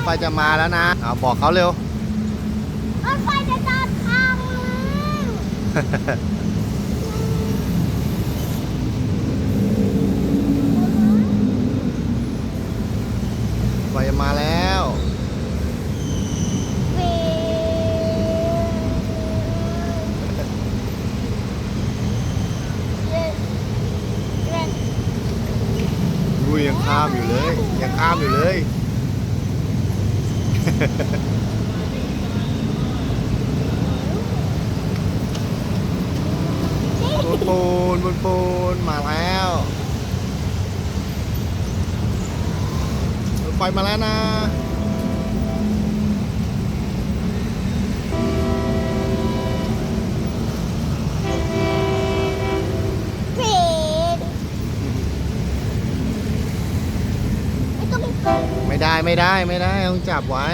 ถไฟจะมาแล้วนะเอาบอกเขาเร็วรถไฟจะจอดทางแล้วไฟจะมาแล้วเวเล่นเล่นอุ้ยยังข้ามอยู่เลย ยังข้ามอยู่เลย บนปูนบนปูนมาแล้วรถไฟมาแล้วนะ ไม่ได้ไม่ได้ไม่ได้ต้องจับไว้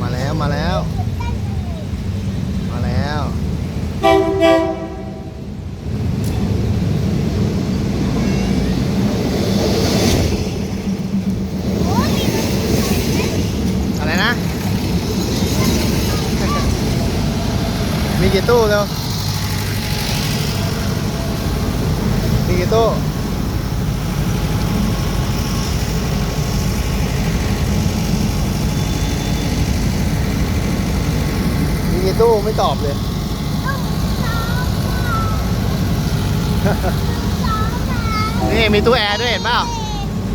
มาแล้วมาแล้ว มาแล้ว อะไรนะ มีกี่ตู้เร็วมีกี่ตู้ ตู้ไม่ตอบเลยนี่มีตู้แอร์ด้วยเห็นเปล่า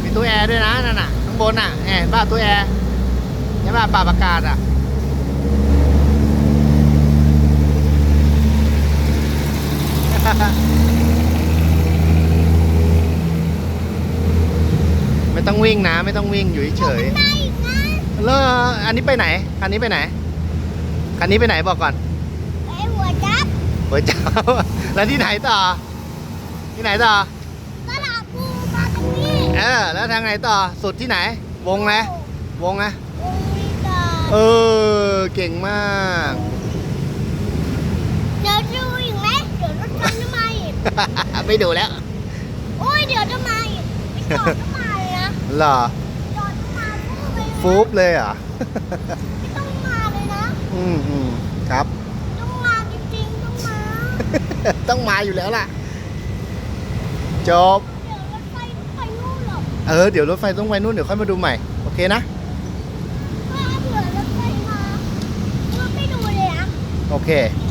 มีตู้แอร์ด้วยนะนั่นน่ะข้างบนน่ะเห็นเปล่าตู้แอร์เห็นเปล่าปรับอากาศอะไม่ต้องวิ่งนะ ไม่ต้องวิ่งอยู่เฉยได้อีกนะๆแล้วอันนี้ไปไหนคันนี้ไปไหน คันนี้ไปไหนบอกก่อนไอหัวจับหัวเจ้าแล้วที่ไหนต่อ ที่ไหนต่อตลาดปูมาตรงนี้เออ แล้วทางไหนต่อ สุดที่ไหน วงไหมวงนะวงวิจาเออ เก่งมาก เดี๋ยวดูอีกไหมเดี๋ยวรถไฟจะมาอีกไม่ดูแล้ว โอ้ยเดี๋ยวจะมาอีกไม่จอดก็มาเลยนะเหรอ จอดก็มาเลยนะฟุบเลยเหรอไอืมอืมครับ ต้องมาจริงๆต้องมาต้องมาอยู่แล้วล่ะ จบ เดี๋ยวรถไฟต้องไปนู่นหรอกเออ เดี๋ยวรถไฟต้องไปนู่นเดี๋ยวค่อยมาดูใหม่ โอเคนะถ้าเผื่อรถไฟมาเราไม่ดูเลยนะ โอเคเ